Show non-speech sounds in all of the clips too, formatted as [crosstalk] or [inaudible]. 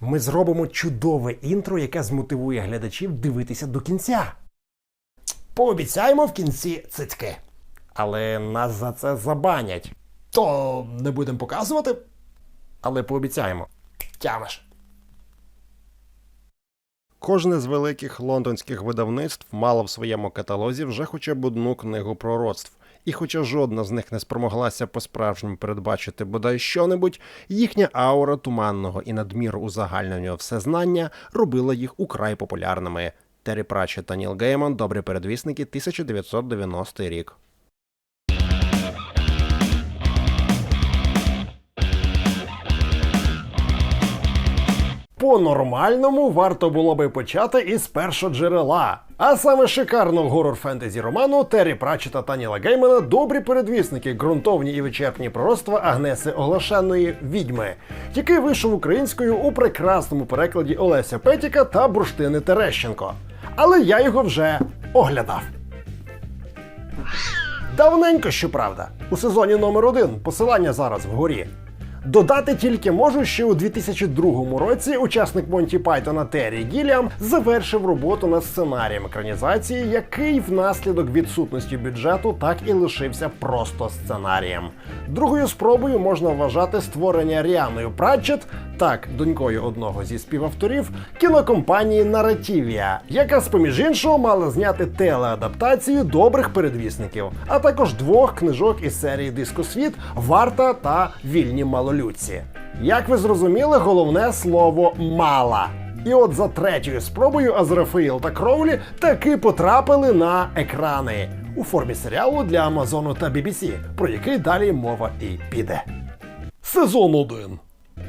Ми зробимо чудове інтро, яке змотивує глядачів дивитися до кінця. Пообіцяємо в кінці цицьки. Але нас за це забанять. То не будемо показувати. Але пообіцяємо. Тямиш. Кожне з великих лондонських видавництв мало в своєму каталозі вже хоча б одну книгу пророцтв. І хоча жодна з них не спромоглася по-справжньому передбачити бодай що-небудь, їхня аура туманного і надміру узагальнення всезнання робила їх украй популярними. Террі Пратчет та Ніл Гейман добрі передвісники 1990 рік. По-нормальному варто було би почати із першоджерела. А саме шикарного горор фентезі роману Террі Пратчета та Ніла Геймана добрі передвісники, ґрунтовні і вичерпні пророцтва Агнеси Оглашеної відьми, який вийшов українською у прекрасному перекладі Олеся Петіка та Бурштини Терещенко. Але я його вже оглядав. Давненько, щоправда, у сезоні номер один посилання зараз вгорі. Додати тільки можу, що у 2002 році учасник Монті Пайтона Террі Гіліам завершив роботу над сценарієм екранізації, який внаслідок відсутності бюджету так і лишився просто сценарієм. Другою спробою можна вважати створення Ріаною Пратчет, так донькою одного зі співавторів, кінокомпанії Наратівія, яка з поміж іншого мала зняти телеадаптацію добрих передвісників, а також двох книжок із серії Дискосвіт Варта та Вільні малолюдці. Як ви зрозуміли, головне слово мала. І от за третьою спробою Азрафаїл та Кроулі таки потрапили на екрани у формі серіалу для Амазону та BBC, про який далі мова і піде. Сезон 1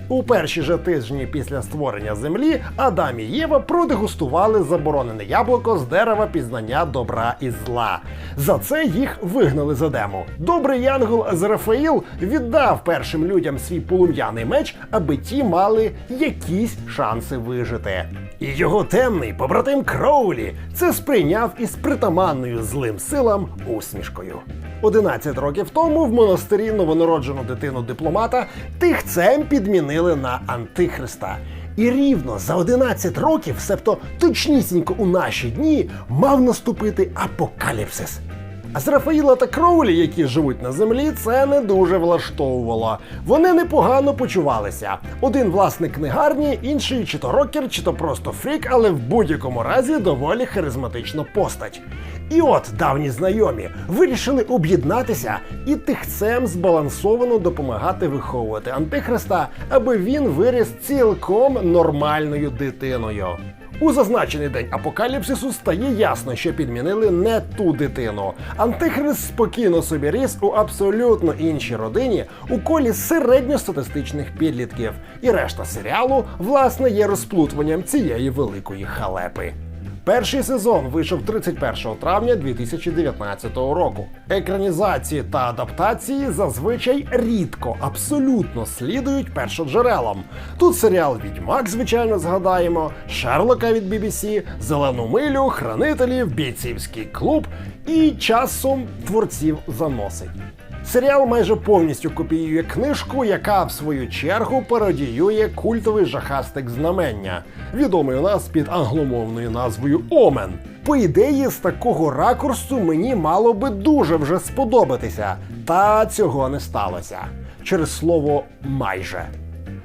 у перші же тижні після створення землі Адам і Єва продегустували заборонене яблуко з дерева пізнання добра і зла. За це їх вигнали з Едему. Добрий янгол Азрафаїл віддав першим людям свій полум'яний меч, аби ті мали якісь шанси вижити. І його темний побратим Кроулі це сприйняв із притаманною злим силам усмішкою. 11 років тому в монастирі новонароджену дитину дипломата тихцем підмінили на антихриста. І рівно за 11 років, себто точнісінько у наші дні, мав наступити апокаліпсис. А з Рафаїла та Кроулі, які живуть на землі, це не дуже влаштовувало. Вони непогано почувалися. Один власник книгарні, інший чи то рокер, чи то просто фрік, але в будь-якому разі доволі харизматична постать. І от давні знайомі вирішили об'єднатися і тихцем збалансовано допомагати виховувати антихриста, аби він виріс цілком нормальною дитиною. У зазначений день апокаліпсису стає ясно, що підмінили не ту дитину. Антихрист спокійно собі ріс у абсолютно іншій родині у колі середньостатистичних підлітків. І решта серіалу, власне, є розплутуванням цієї великої халепи. Перший сезон вийшов 31 травня 2019 року. Екранізації та адаптації зазвичай рідко, абсолютно слідують першоджерелам. Тут серіал Відьмак, звичайно, згадаємо, Шерлока від BBC, Зелену милю, Хранителів, Бійцівський клуб і часом творців заносить. Серіал майже повністю копіює книжку, яка в свою чергу пародіює культовий жахастик знамення, відомий у нас під англомовною назвою Омен. По ідеї, з такого ракурсу мені мало би дуже вже сподобатися, та цього не сталося через слово майже.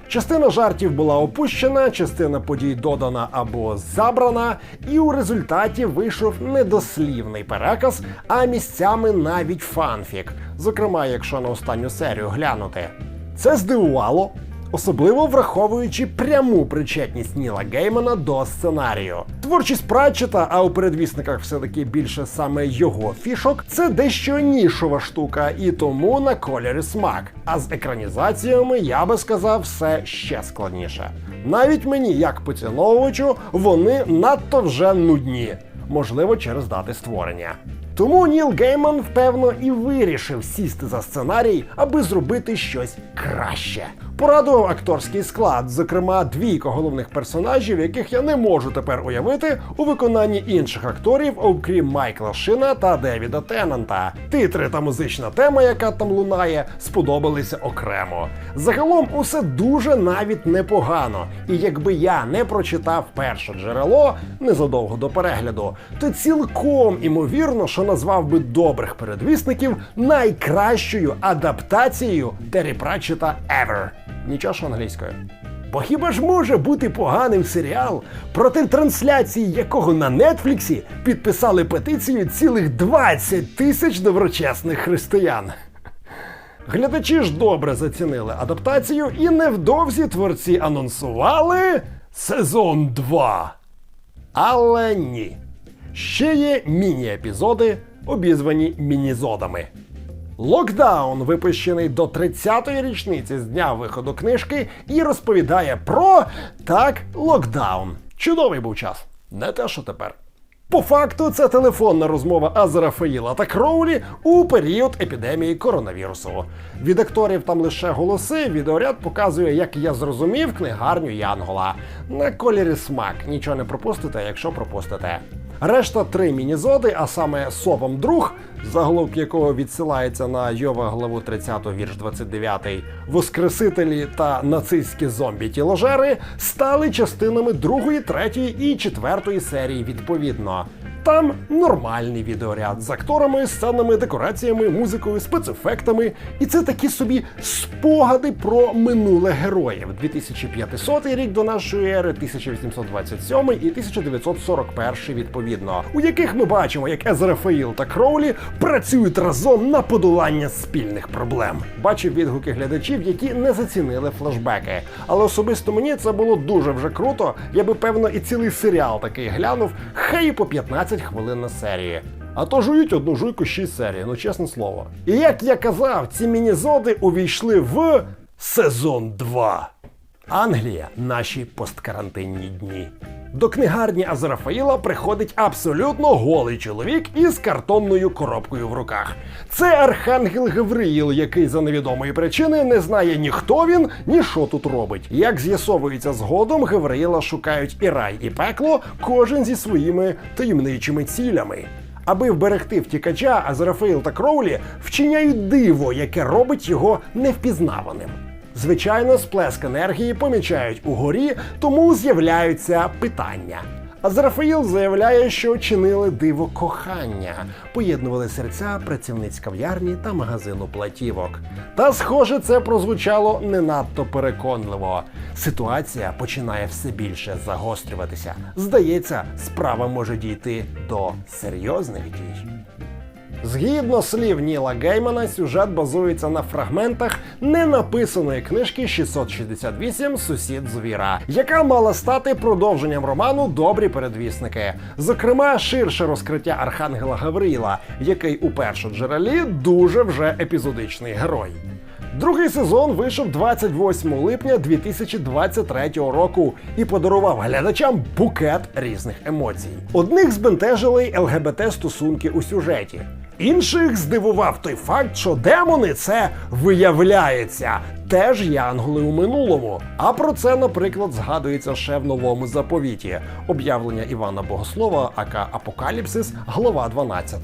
Частина жартів була опущена, частина подій додана або забрана, і у результаті вийшов недослівний переказ, а місцями навіть фанфік, зокрема, якщо на останню серію глянути. Це здивувало, особливо враховуючи пряму причетність Ніла Геймана до сценарію. Творчість Пратчета, а у передвісниках все-таки більше саме його фішок, це дещо нішова штука, і тому на кольорі смак. А з екранізаціями я би сказав все ще складніше. Навіть мені, як поціновувачу, вони надто вже нудні, можливо, через дати створення. Тому Ніл Гейман, впевно, і вирішив сісти за сценарій, аби зробити щось краще. Порадував акторський склад, зокрема двійко головних персонажів, яких я не можу тепер уявити у виконанні інших акторів, окрім Майкла Шина та Девіда Теннанта. Титри та музична тема, яка там лунає, сподобалися окремо. Загалом усе дуже навіть непогано. І якби я не прочитав перше джерело незадовго до перегляду, то цілком імовірно, що назвав би добрих передвісників найкращою адаптацією Террі Пратчета ever. Нічого англійською. Бо хіба ж може бути поганим серіал, проти трансляції якого на Нетфліксі підписали петицію цілих 20 тисяч доброчесних християн? Глядачі ж добре зацінили адаптацію, і невдовзі творці анонсували сезон 2. Але ні. Ще є міні-епізоди, обізвані мінізодами. Локдаун, випущений до 30-ї річниці з дня виходу книжки, і розповідає про так, локдаун. Чудовий був час. Не те, що тепер. По факту, це телефонна розмова Азерафаїла та Кроулі у період епідемії коронавірусу. Від акторів там лише голоси, відеоряд показує, як я зрозумів, книгарню Янгола. На кольорі смак, нічого не пропустите, якщо пропустите. Решта три мінізоди, а саме Сопом друг, заголовок якого відсилається на Йова главу 30 вірш 29, Воскресителі та нацистські зомбі-тіложери стали частинами другої, третьої і четвертої серії відповідно. Там нормальний відеоряд з акторами, сценами, декораціями, музикою, спецефектами. І це такі собі спогади про минуле героїв. 2500 рік до нашої ери, 1827 і 1941 відповідно, у яких ми бачимо, як Езрафаїл та Кроулі працюють разом на подолання спільних проблем. Бачив відгуки глядачів, які не зацінили флешбеки. Але особисто мені це було дуже вже круто. Я би певно і цілий серіал такий глянув, хай і по 15 хвилин на серії. А то жують одну жуйку 6 серій, ну чесне слово. І як я казав, ці мінізоди увійшли в сезон 2. Англія наші посткарантинні дні. До книгарні Азерафаїла приходить абсолютно голий чоловік із картонною коробкою в руках. Це архангел Гавриїл, який за невідомої причини не знає ні хто він, ні що тут робить. Як з'ясовується згодом, Гавриїла шукають і рай, і пекло, кожен зі своїми таємничими цілями. Аби вберегти втікача, Азерафаїл та Кроулі вчиняють диво, яке робить його невпізнаваним. Звичайно, сплеск енергії помічають угорі, тому з'являються питання. Азерафаїл заявляє, що чинили диво кохання, поєднували серця працівниць кав'ярні та магазину платівок. Та, схоже, це прозвучало не надто переконливо. Ситуація починає все більше загострюватися. Здається, справа може дійти до серйозних дій. Згідно слів Ніла Геймана, сюжет базується на фрагментах ненаписаної книжки 668 Сусід звіра, яка мала стати продовженням роману Добрі передвісники. Зокрема, ширше розкриття Архангела Гавриїла, який у першоджерелі дуже вже епізодичний герой. Другий сезон вийшов 28 липня 2023 року і подарував глядачам букет різних емоцій. Одних збентежили ЛГБТ стосунки у сюжеті. Інших здивував той факт, що демони це виявляється теж янголи у минулому. А про це, наприклад, згадується ще в новому заповіті об'явлення Івана Богослова, ака Апокаліпсис, глава 12.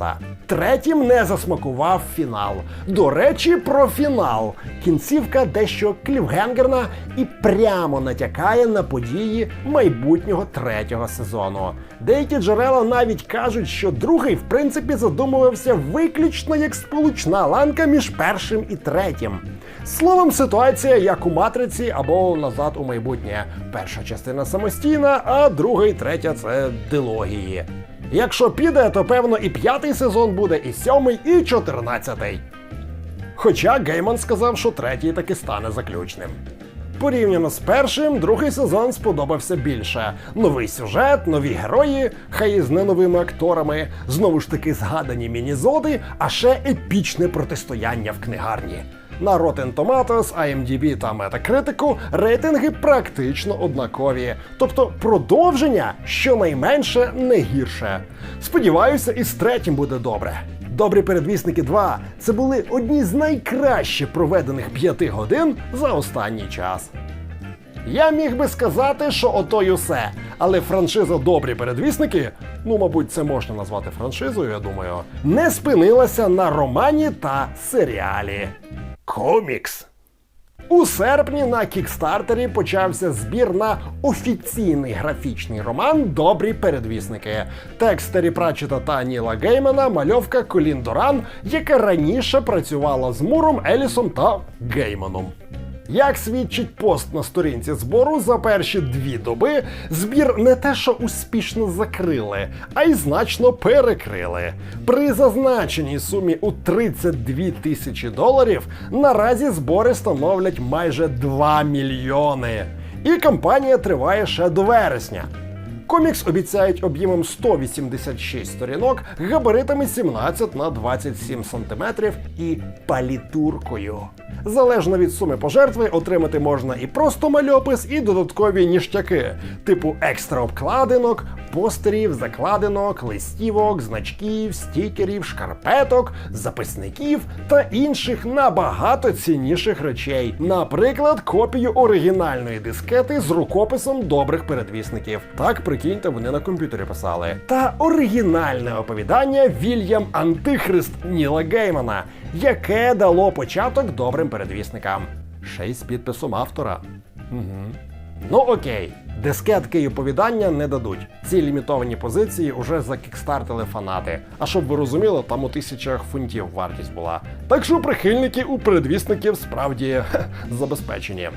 Третім не засмакував фінал. До речі, про фінал. Кінцівка дещо клівгенгерна і прямо натякає на події майбутнього третього сезону. Деякі джерела навіть кажуть, що другий, в принципі, задумувався виключно як сполучна ланка між першим і третім. Словом, ситуація як у матриці або назад у майбутнє. Перша частина самостійна, а друга і третя це дилогії. Якщо піде, то певно і п'ятий сезон буде, і сьомий, і чотирнадцятий. Хоча Гейман сказав, що третій таки стане заключним. Порівняно з першим, другий сезон сподобався більше. Новий сюжет, нові герої, хай і з не новими акторами, знову ж таки згадані мінізоди, а ще епічне протистояння в книгарні. На Rotten Tomatoes, IMDb та Metacritic рейтинги практично однакові. Тобто продовження щонайменше не гірше. Сподіваюся, і з третім буде добре. Добрі передвісники 2 це були одні з найкраще проведених п'яти годин за останній час. Я міг би сказати, що ото й усе, але франшиза Добрі передвісники, ну мабуть, це можна назвати франшизою, я думаю, не спинилася на романі та серіалі. Комікс. У серпні на кікстартері почався збір на офіційний графічний роман Добрі передвісники. Текст Террі Пратчета та Ніла Геймана, мальовка Колін Доран, яка раніше працювала з Муром, Елісом та Гейманом. Як свідчить пост на сторінці збору, за перші дві доби збір не те, що успішно закрили, а й значно перекрили. При зазначеній сумі у 32 тисячі доларів наразі збори становлять майже 2 мільйони. І кампанія триває ще до вересня. Комікс обіцяють об'ємом 186 сторінок, габаритами 17 на 27 сантиметрів і палітуркою. Залежно від суми пожертви, отримати можна і просто мальопис, і додаткові ніштяки, типу екстра обкладинок, постерів, закладинок, листівок, значків, стікерів, шкарпеток, записників та інших набагато цінніших речей. Наприклад, копію оригінальної дискети з рукописом добрих передвісників. Так, прикиньте, вони на комп'ютері писали. Та оригінальне оповідання Вільям Антихрист Ніла Геймана, яке дало початок добрим передвісникам. Ще й з підписом автора. Ну окей, дискетки і оповідання не дадуть. Ці лімітовані позиції уже закікстартили фанати. А щоб ви розуміли, там у тисячах фунтів вартість була. Так що прихильники у передвісників справді [laughs] хе, забезпечені.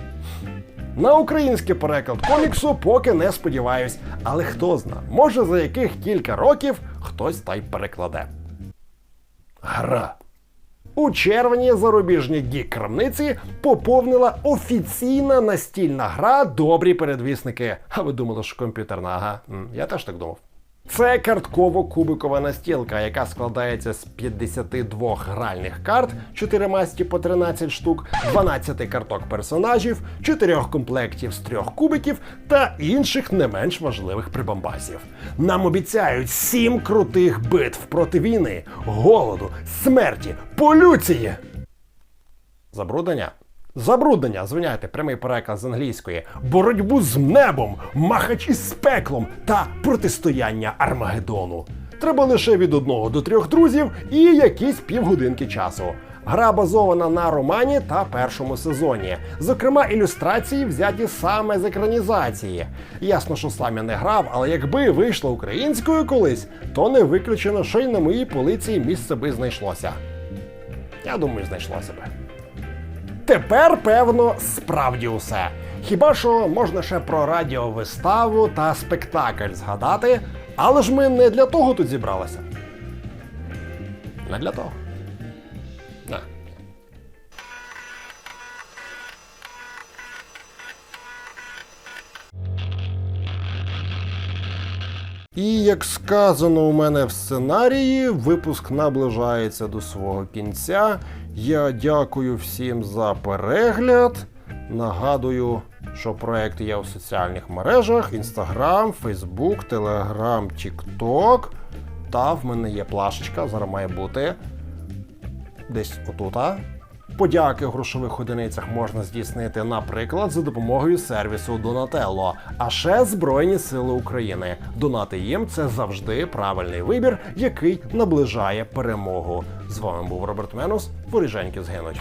На український переклад коміксу поки не сподіваюсь, але хто зна, може за яких кілька років хтось та й перекладе. Гра. У червні зарубіжні гік-крамниці поповнила офіційна настільна гра Добрі передвісники. А ви думали, що комп'ютерна? Ага, я теж так думав. Це картково-кубикова настілка, яка складається з 52 гральних карт, 4 масті по 13 штук, 12 карток персонажів, 4 комплектів з трьох кубиків та інших не менш важливих прибамбасів. Нам обіцяють 7 крутих битв проти війни, голоду, смерті, полюції. Забруднення? Забруднення, звиняйте, прямий переклад з англійської, боротьбу з небом, махач із пеклом та протистояння Армагеддону. Треба лише від одного до трьох друзів і якісь півгодинки часу. Гра базована на романі та першому сезоні. Зокрема, ілюстрації взяті саме з екранізації. Ясно, що сам я не грав, але якби вийшло українською колись, то не виключено, що й на моїй полиці місце би знайшлося. Я думаю, знайшлося би. Тепер, певно, справді усе. Хіба що можна ще про радіовиставу та спектакль згадати, але ж ми не для того тут зібралися. Не для того. Не. І як сказано у мене в сценарії, випуск наближається до свого кінця. Я дякую всім за перегляд. Нагадую, що проект є у соціальних мережах: Instagram, Facebook, Telegram, TikTok. Та в мене є плашечка, зараз має бути десь отута. Подяки в грошових одиницях можна здійснити, наприклад, за допомогою сервісу Donatello. А ще Збройні Сили України. Донати їм це завжди правильний вибір, який наближає перемогу. З вами був Роберт Менус. з згинуть.